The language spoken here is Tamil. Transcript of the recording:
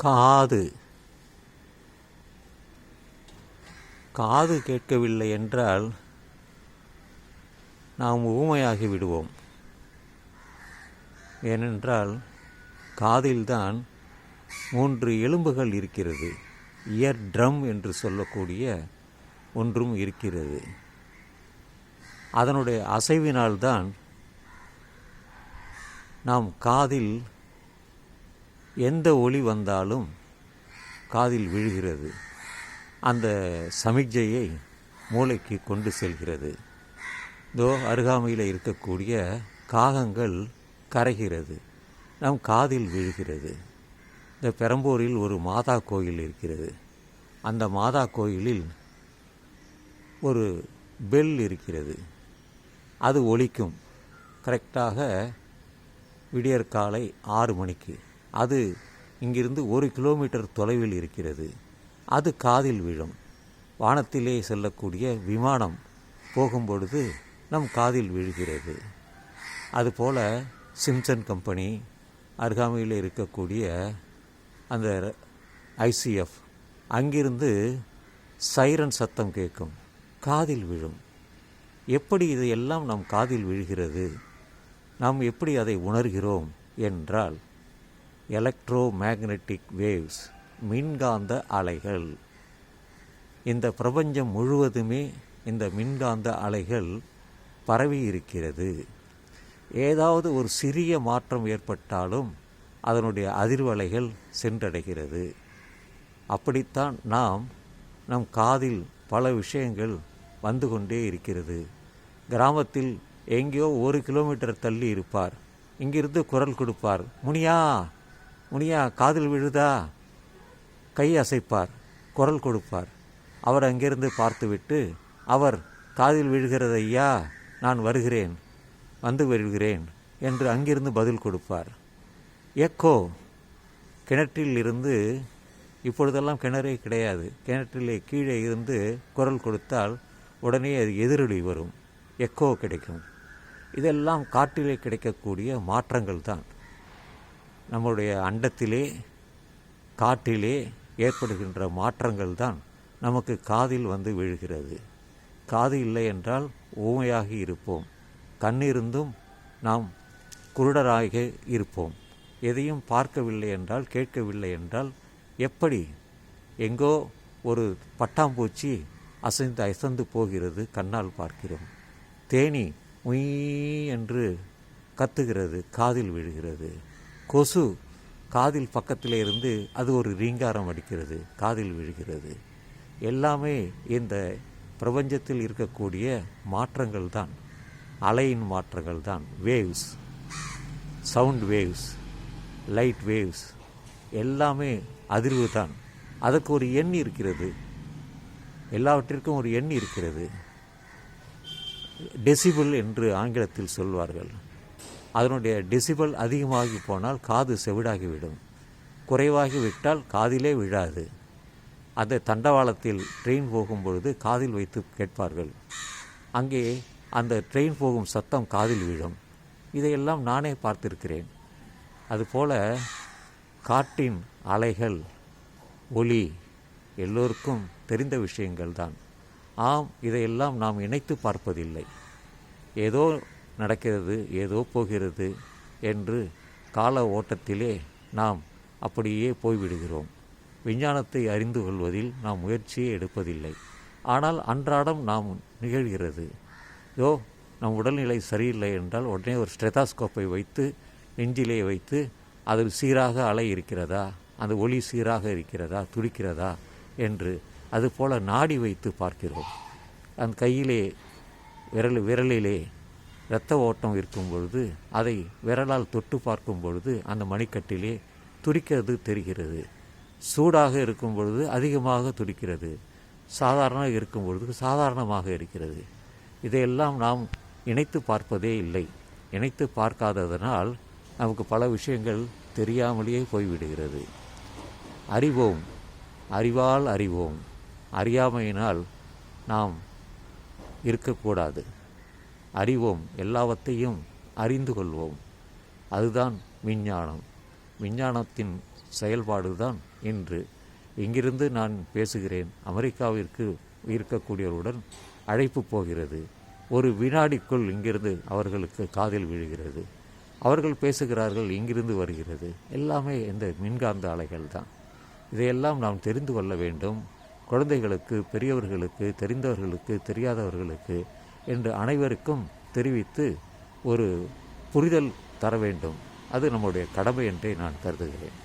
காது. காது கேட்கவில்லை என்றால் நாம் ஊமையாகி விடுவோம். ஏனென்றால் காதில்தான் மூன்று எலும்புகள் இருக்கிறது. இயர் ட்ரம் என்று சொல்லக்கூடிய ஒன்றும் இருக்கிறது. அதனுடைய அசைவினால்தான் நாம் காதில் எந்த ஒளி வந்தாலும் காதில் விழுகிறது. அந்த சமிக்ஜையை மூளைக்கு கொண்டு செல்கிறது. இதோ அருகாமையில் இருக்கக்கூடிய காகங்கள் கரைகிறது. நம் காதில் விழுகிறது. இந்த பெரம்பூரில் ஒரு மாதா கோயில் இருக்கிறது. அந்த மாதா கோயிலில் ஒரு பெல் இருக்கிறது. அது ஒலிக்கும். கரெக்டாக விடியற்காலை ஆறு மணிக்கு. அது இங்கிருந்து ஒரு கிலோமீட்டர் தொலைவில் இருக்கிறது. அது காதில் விழும். வானத்திலே செல்லக்கூடிய விமானம் போகும்பொழுது நம் காதில் விழுகிறது. அதுபோல் சிம்சன் கம்பெனி அருகாமையில் இருக்கக்கூடிய அந்த ஐசிஎஃப் அங்கிருந்து சைரன் சத்தம் கேட்கும். காதில் விழும். எப்படி இதையெல்லாம் நம் காதில் விழுகிறது? நாம் எப்படி அதை உணர்கிறோம்? என்றால் எலக்ட்ரோ மேக்னெட்டிக் வேவ்ஸ் மின்காந்த அலைகள். இந்த பிரபஞ்சம் முழுவதுமே இந்த மின்காந்த அலைகள் பரவி இருக்கிறது. ஏதாவது ஒரு சிறிய மாற்றம் ஏற்பட்டாலும் அதனுடைய அதிர்வலைகள் சென்றடைகிறது. அப்படித்தான் நாம் நம் காதில் பல விஷயங்கள் வந்து கொண்டே இருக்கிறது. கிராமத்தில் எங்கேயோ ஒரு கிலோமீட்டர் தள்ளி இருப்பார். இங்கிருந்து குரல் கொடுப்பார் முனியா முனியா காதில் விழுதா? கை அசைப்பார் குரல் கொடுப்பார். அவர் அங்கிருந்து பார்த்துவிட்டு அவர் காதில் விழுகிறது ஐயா நான் வருகிறேன் வந்து வருகிறேன் என்று அங்கிருந்து பதில் கொடுப்பார். எக்கோ கிணற்றில் இருந்து இப்பொழுதெல்லாம் கிணறே கிடையாது. கிணற்றிலே கீழே இருந்து குரல் கொடுத்தால் உடனே அது எதிரொலி வரும். எக்கோ கிடைக்கும். இதெல்லாம் காட்டிலே கிடைக்கக்கூடிய மாற்றங்கள் தான் நம்முடைய அண்டத்திலே காட்டிலே ஏற்படுகின்ற மாற்றங்கள் தான் நமக்கு காதில் வந்து விழுகிறது. காது இல்லை என்றால் ஊமையாகி இருப்போம். கண்ணிருந்தும் நாம் குருடராக இருப்போம். எதையும் பார்க்கவில்லை என்றால் கேட்கவில்லை என்றால் எப்படி எங்கோ ஒரு பட்டாம்பூச்சி அசைந்து அசைந்து போகிறது கண்ணால் பார்க்கிறோம். தேனி உய் என்று கத்துகிறது காதில் விழுகிறது. கொசு காதில் பக்கத்தில் இருந்து அது ஒரு ரீங்காரம் அடிக்கிறது காதில் விழுகிறது. எல்லாமே இந்த பிரபஞ்சத்தில் இருக்கக்கூடிய மாற்றங்கள் தான் அலையின் மாற்றங்கள் தான். Waves sound waves light waves எல்லாமே அதிர்வு தான். அதற்கு ஒரு எண் இருக்கிறது. எல்லாவற்றிற்கும் ஒரு எண் இருக்கிறது. டெசிபிள் என்று ஆங்கிலத்தில் சொல்வார்கள். அதனுடைய டெசிபல் அதிகமாகி போனால் காது செவிடாகிவிடும். குறைவாகி விட்டால் காதிலே விழாது. அந்த தண்டவாளத்தில் ட்ரெயின் போகும்பொழுது காதில் வைத்து கேட்பார்கள். அங்கே அந்த ட்ரெயின் போகும் சத்தம் காதில் விழும். இதையெல்லாம் நானே பார்த்திருக்கிறேன். அதுபோல காட்டின் அலைகள் ஒளி எல்லோருக்கும் தெரிந்த விஷயங்கள் தான் ஆம் இதையெல்லாம் நாம் இணைத்து பார்ப்பதில்லை. ஏதோ நடக்கிறது ஏதோ போகிறது என்று கால ஓட்டத்திலே நாம் அப்படியே போய்விடுகிறோம். விஞ்ஞானத்தை அறிந்து கொள்வதில் நாம் முயற்சியே எடுப்பதில்லை. ஆனால் அன்றாடம் நாம் நிகழ்கிறது. யோ நம் உடல்நிலை சரியில்லை என்றால் உடனே ஒரு ஸ்டெதாஸ்கோப்பை வைத்து நெஞ்சிலே வைத்து அதில் சீராக அலை இருக்கிறதா? அந்த ஒளி சீராக இருக்கிறதா? துடிக்கிறதா? என்று அதுபோல நாடி வைத்து பார்க்கிறோம். அந்த கையிலே விரல் விரலிலே இரத்த ஓட்டம் இருக்கும் பொழுது அதை விரலால் தொட்டு பார்க்கும் பொழுது அந்த மணிக்கட்டிலே துடிக்கிறது தெரிகிறது. சூடாக இருக்கும் பொழுது அதிகமாக துடிக்கிறது. சாதாரண இருக்கும் பொழுது சாதாரணமாக இருக்கிறது. இதையெல்லாம் நாம் இணைத்து பார்ப்பதே இல்லை. இணைத்து பார்க்காததனால் நமக்கு பல விஷயங்கள் தெரியாமலேயே போய்விடுகிறது. அறிவோம். அறிவால் அறிவோம். அறியாமையினால் நாம் இருக்கக்கூடாது. அறிவோம் எல்லாவற்றையும் அறிந்து கொள்வோம். அதுதான் விஞ்ஞானம். விஞ்ஞானத்தின் செயல்பாடுதான் இன்று. இங்கிருந்து நான் பேசுகிறேன். அமெரிக்காவிற்கு இருக்கக்கூடியவருடன் அழைப்பு போகிறது. ஒரு வினாடிக்குள் இங்கிருந்து அவர்களுக்கு காதில் விழுகிறது. அவர்கள் பேசுகிறார்கள் இங்கிருந்து வருகிறது. எல்லாமே இந்த மின்காந்த அலைகள் தான். இதையெல்லாம் நாம் தெரிந்து கொள்ள வேண்டும். குழந்தைகளுக்கு பெரியவர்களுக்கு தெரிந்தவர்களுக்கு தெரியாதவர்களுக்கு என்று அனைவருக்கும் தெரிவித்து ஒரு புரிதல் தர வேண்டும். அது நம்முடைய கடமை என்றே நான் கருதுகிறேன்.